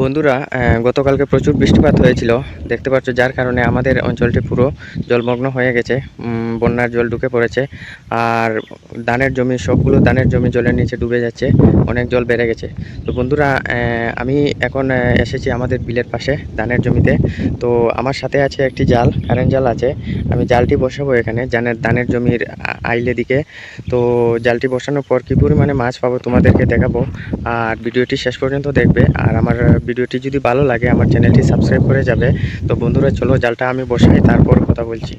বন্ধুরা গতকালকে প্রচুর বৃষ্টিপাত হয়েছিল। দেখতে পাচ্ছ, যার কারণে আমাদের অঞ্চলটি পুরো জলমগ্ন হয়ে গেছে। বন্যার জল ঢুকে পড়েছে। আর ধানের জমি, সবগুলো ধানের জমি জলের নিচে ডুবে যাচ্ছে। অনেক জল বেড়ে গেছে। তো বন্ধুরা আমি এখন এসেছি আমাদের বিলের পাশে ধানের জমিতে। তো আমার সাথে আছে একটি জাল, কারেন্ট জাল আছে। আমি জালটি বসাবো এখানে জানের ধানের জমির আইলে দিকে। তো জালটি বসানোর পর কী পরিমাণে মাছ পাবো তোমাদেরকে দেখাবো। আর ভিডিওটি শেষ পর্যন্ত দেখবে। আর আমার ভিডিওটি যদি ভালো লাগে, আমার চ্যানেলটি সাবস্ক্রাইব করে যাবে। তো বন্ধুরা, চলো জালটা আমি বসাই, তারপর কথা বলছি।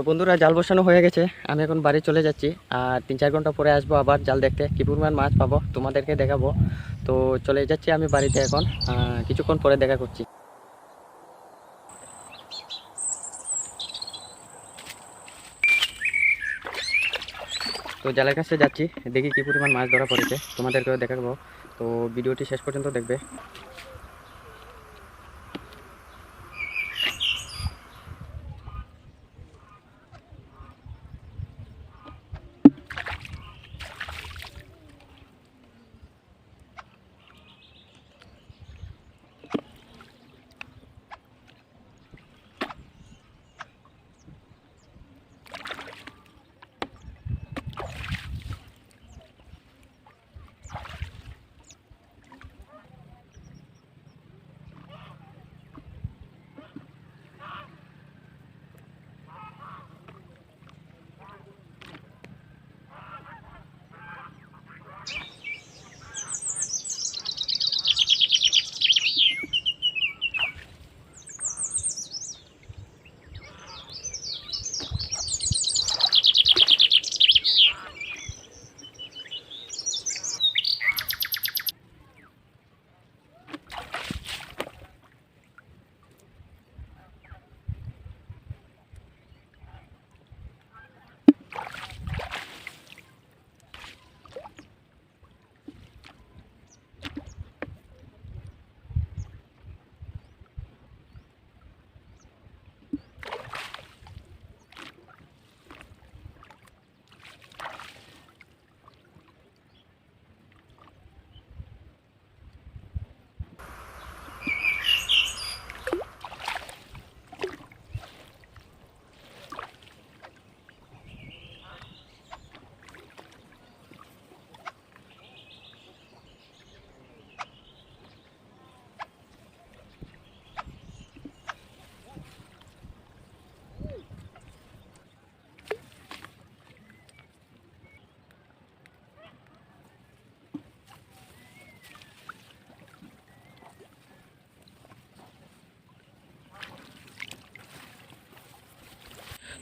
তো বন্ধুরা, জাল বসানো হয়ে গেছে। আমি এখন বাড়ি চলে যাচ্ছি আর তিন চার ঘণ্টা পরে আসব আবার জাল দেখতে। কী পরিমাণ মাছ পাবো তোমাদেরকে দেখাবো। তো চলে যাচ্ছি আমি বাড়িতে এখন। কিছুক্ষণ পরে দেখা করছি। তো জালের কাছে যাচ্ছি, দেখি কী পরিমাণ মাছ ধরা পড়েছে। তোমাদেরকেও দেখাবো। তো ভিডিওটি শেষ পর্যন্ত দেখবে।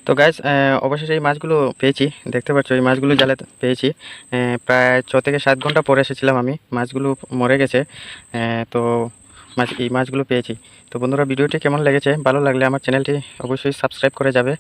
তো গ্যাস অবশেষে এই মাছগুলো পেয়েছি। দেখতে পাচ্ছ, এই মাছগুলো জালে পেয়েছি। প্রায় ছ থেকে সাত ঘণ্টা পরে এসেছিলাম আমি। মাছগুলো মরে গেছে। তো মাছ এই মাছগুলো পেয়েছি। তো বন্ধুরা, ভিডিওটি কেমন লেগেছে? ভালো লাগলে আমার চ্যানেলটি অবশ্যই সাবস্ক্রাইব করে যাবে।